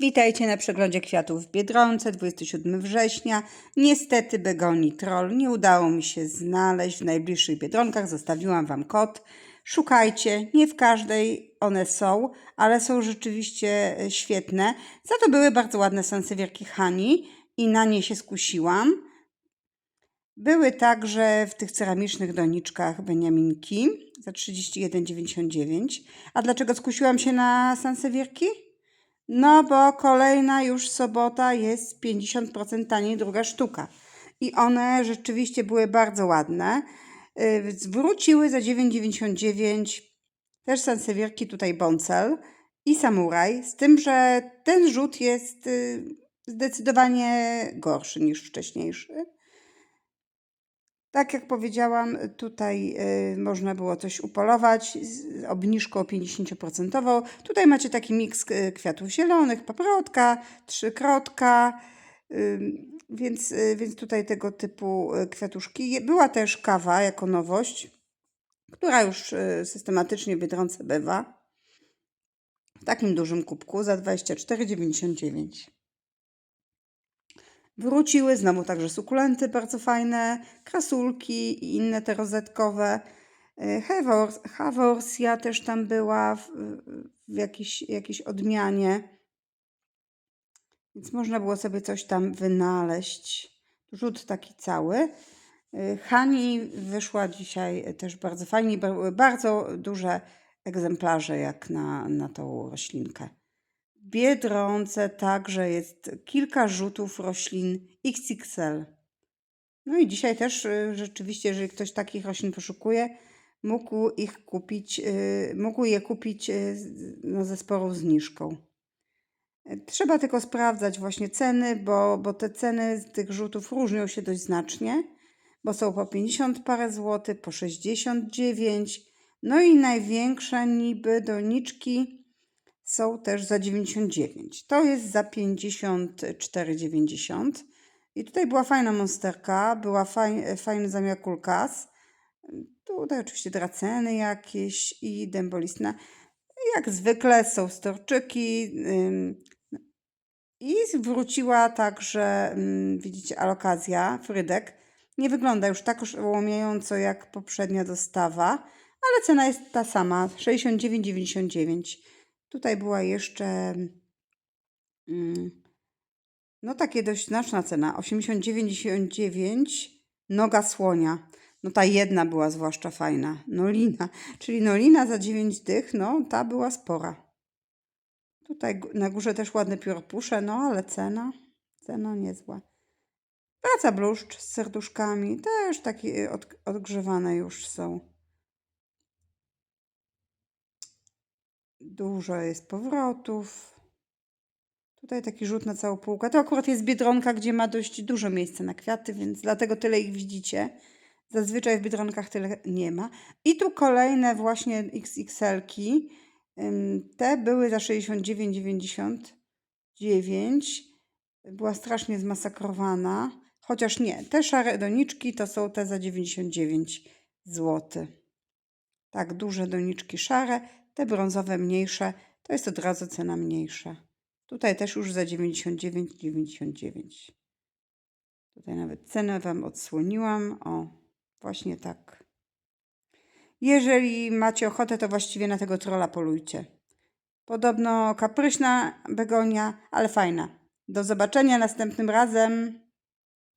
Witajcie na przeglądzie kwiatów w Biedronce, 27 września. Niestety begonii troll nie udało mi się znaleźć w najbliższych Biedronkach. Zostawiłam Wam kod. Szukajcie, nie w każdej one są, ale są rzeczywiście e, świetne. Za to były bardzo ładne sansewierki Hani i na nie się skusiłam. Były także w tych ceramicznych doniczkach Beniaminki za 31,99. A dlaczego skusiłam się na sansewierki? No bo kolejna już sobota jest 50% taniej druga sztuka. I one rzeczywiście były bardzo ładne. Yy, Zwróciły za 9,99 też sansewierki tutaj Boncel i Samuraj, z tym, że ten rzut jest yy, zdecydowanie gorszy niż wcześniejszy. Tak jak powiedziałam, tutaj y, można było coś upolować z obniżką 50%. Tutaj macie taki miks y, kwiatów zielonych, paprotka, trzykrotka, więc, y, więc tutaj tego typu kwiatuszki. Była też kawa jako nowość, która już systematycznie w Biedronce bywa. W takim dużym kubku za 24,99. Wróciły znowu także sukulenty bardzo fajne, krasulki i inne te rozetkowe. Hawors- Haworsia też tam była w, w jakiejś, jakiejś odmianie. Więc można było sobie coś tam wynaleźć. Rzut taki cały. Y, Hani wyszła dzisiaj też bardzo fajnie. Bardzo duże egzemplarze jak na, na tą roślinkę. Biedronce także jest kilka rzutów roślin XXL. No i dzisiaj też y, rzeczywiście, jeżeli ktoś takich roślin poszukuje, mógł ich kupić, y, mógł je kupić y, no, ze sporą zniżką. Trzeba tylko sprawdzać właśnie ceny, bo, bo te ceny tych rzutów różnią się dość znacznie, bo są po 50 parę złotych, po 69. No i największe niby doniczki są też za 99. To jest za 54,90. I tutaj była fajna monsterka, była faj, fajny zamiar kulkas. Tutaj oczywiście draceny jakieś i dębolistna. Jak zwykle są storczyki. I wróciła także, widzicie, alokazja, frydek. Nie wygląda już tak oszałamiająco jak poprzednia dostawa, ale cena jest ta sama, 69,99. Tutaj była jeszcze mm, no takie dość znaczna cena, 89,99 noga słonia. No ta jedna była zwłaszcza fajna, nolina, czyli nolina za 9 dych, no ta była spora. Tutaj na górze też ładne pióropusze, no ale cena, cena niezła. Praca bluszcz z serduszkami, też takie od, odgrzewane już są. Dużo jest powrotów. Tutaj taki rzut na całą półkę. To akurat jest Biedronka, gdzie ma dość dużo miejsca na kwiaty, więc dlatego tyle ich widzicie. Zazwyczaj w Biedronkach tyle nie ma. I tu kolejne właśnie XXL-ki. Te były za 69,99. Była strasznie zmasakrowana. Chociaż nie, te szare doniczki to są te za 99 zł. Tak, duże doniczki szare, te brązowe mniejsze, to jest od razu cena mniejsza. Tutaj też już za 99,99. Tutaj nawet cenę Wam odsłoniłam. O, właśnie tak. Jeżeli macie ochotę, to właściwie na tego trola polujcie. Podobno kapryśna begonia, ale fajna. Do zobaczenia następnym razem.